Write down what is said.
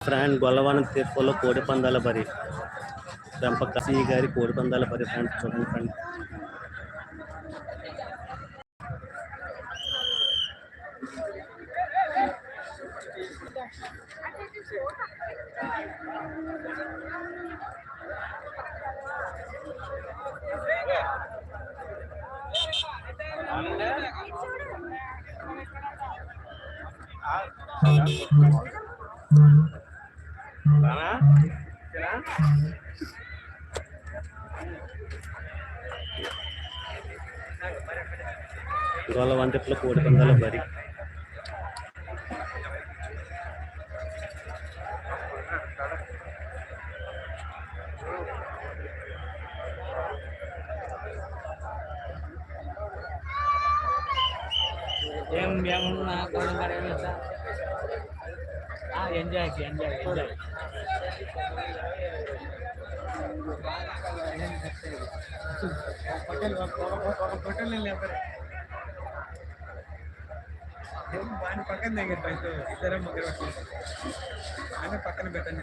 ఫ్రాండ్ గొల్లవాన తీర్పులో కోడి పందాల బరి పెంపక కసి గారి కోడి పందాల బరి ఫ్రెండ్ చూడండి friend Sana. Sana. Kalau wanted look udah bari. yang yang kalau nggak ada enjoy enjoy enjoy hotel ಹೋಟೆಲ್ನಲ್ಲಿ ಬರ್ತಾರೆ ನಾನು ಇತರ ಮಗರ ನಾನು ಪಕ್ಕನ ಬೇಕನ್ನು